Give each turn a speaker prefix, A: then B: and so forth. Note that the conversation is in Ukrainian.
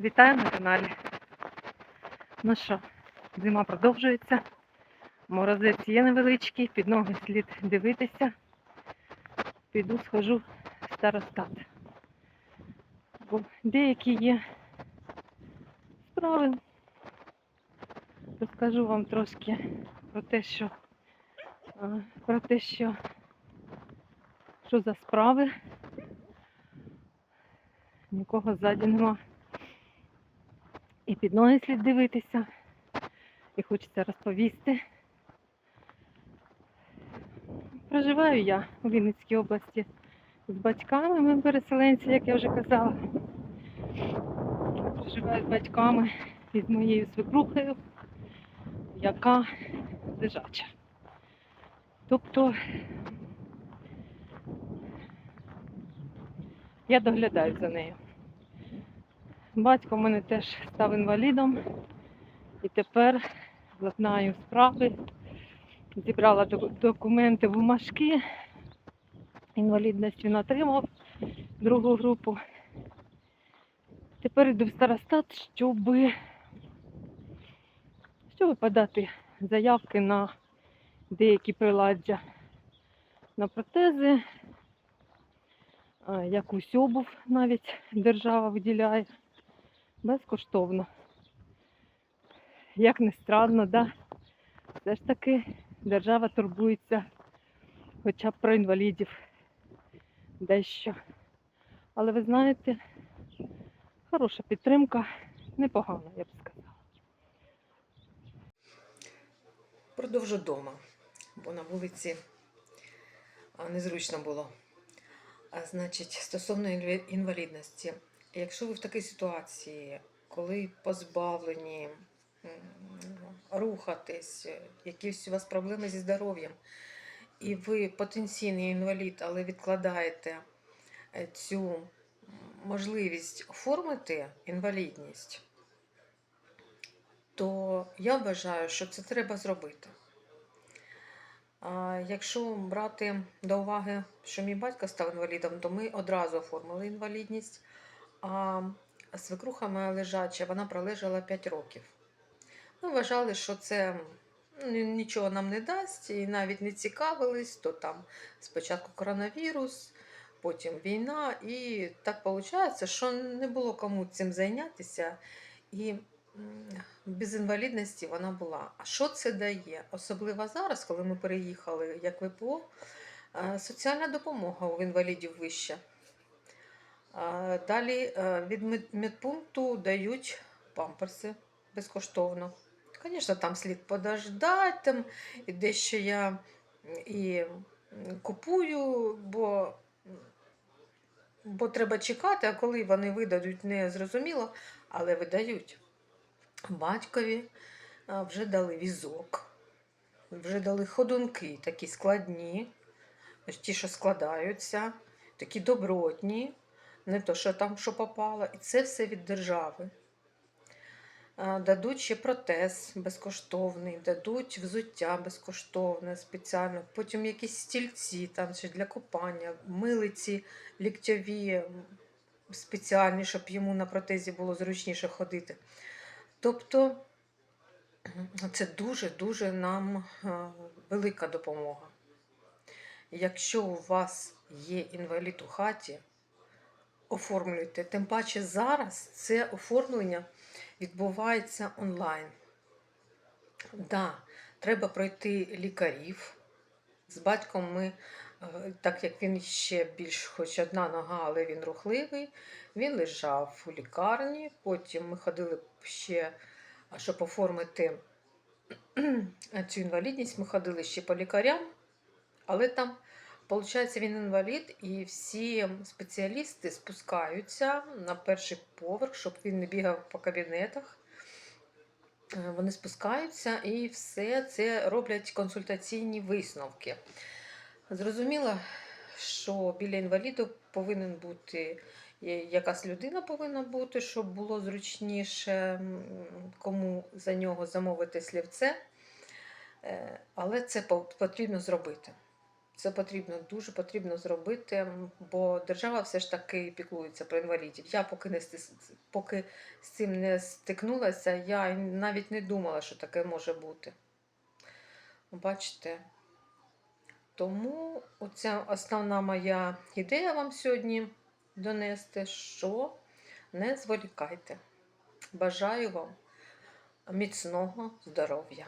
A: Вітаю на каналі. Ну що, зима продовжується. Морозець є невеличкий, під ноги слід дивитися. Піду схожу в старостат. Бо деякі є справи. Розкажу вам трошки про те, що про те, що, що за справи. Нікого ззаді нема. І під ноги слід дивитися. І хочеться розповісти. Проживаю я у Вінницькій області з батьками. Ми переселенці, як я вже казала. Проживаю з батьками і з моєю свекрухою, яка лежача. Тобто я доглядаю за нею. Батько в мене теж став інвалідом і тепер знаю справи. Зібрала доку- документи, бумажки. Інвалідність він отримав другу групу. Тепер йду в старостат, щоб, щоб подати заявки на деякі приладдя на протези, якусь обув навіть держава виділяє безкоштовно. Як не странно, да? все ж таки держава турбується хоча б про інвалідів дещо. Але ви знаєте, хороша підтримка, непогана, я б сказала.
B: Продовжу вдома, бо на вулиці незручно було. А, значить, стосовно інвалідності, якщо ви в такій ситуації, коли позбавлені рухатись, якісь у вас проблеми зі здоров'ям, і ви потенційний інвалід, але відкладаєте е, цю можливість оформити інвалідність, то я вважаю, що це треба зробити. Якщо брати до уваги, що мій батько став інвалідом, то ми одразу оформили інвалідність. А свекруха моя лежача, вона пролежала 5 років. Ми вважали, що це ну, нічого нам не дасть, і навіть не цікавились, то там спочатку коронавірус, потім війна, і так виходить, що не було кому цим зайнятися. І без інвалідності вона була. А що це дає? Особливо зараз, коли ми переїхали як ВПО, е, соціальна допомога у інвалідів вища. Далі е, від медпункту дають памперси безкоштовно. Звісно, там слід подождати, там, і дещо я і купую, бо, бо треба чекати, а коли вони видадуть, не зрозуміло, але видають. Батькові вже дали візок, вже дали ходунки такі складні, ті, що складаються, такі добротні, не то, що там що попало. І це все від держави. Дадуть ще протез безкоштовний, дадуть взуття безкоштовне спеціально, потім якісь стільці там ще для купання, милиці ліктьові спеціальні, щоб йому на протезі було зручніше ходити. Тобто це дуже-дуже нам велика допомога. Якщо у вас є інвалід у хаті, оформлюйте. Тим паче зараз це оформлення відбувається онлайн. Да, треба пройти лікарів. З батьком ми, е, так як він ще більш хоч одна нога, але він рухливий, він лежав у лікарні. Потім ми ходили ще, щоб оформити цю інвалідність, ми ходили ще по лікарям, але там, виходить, він інвалід, і всі спеціалісти спускаються на перший поверх, щоб він не бігав по кабінетах. Е, Вони спускаються і все це роблять консультаційні висновки. Зрозуміло, що біля інваліду повинен бути якась людина повинна бути, щоб було зручніше кому за нього замовити слівце. Е, Але це потрібно зробити. Це потрібно, дуже потрібно зробити, бо держава все ж таки піклується про інвалідів. Я поки не поки з цим не стикнулася, я навіть не думала, що таке може бути. Бачите. Тому оця основна моя ідея вам сьогодні донести, що не зволікайте. Бажаю вам міцного здоров'я.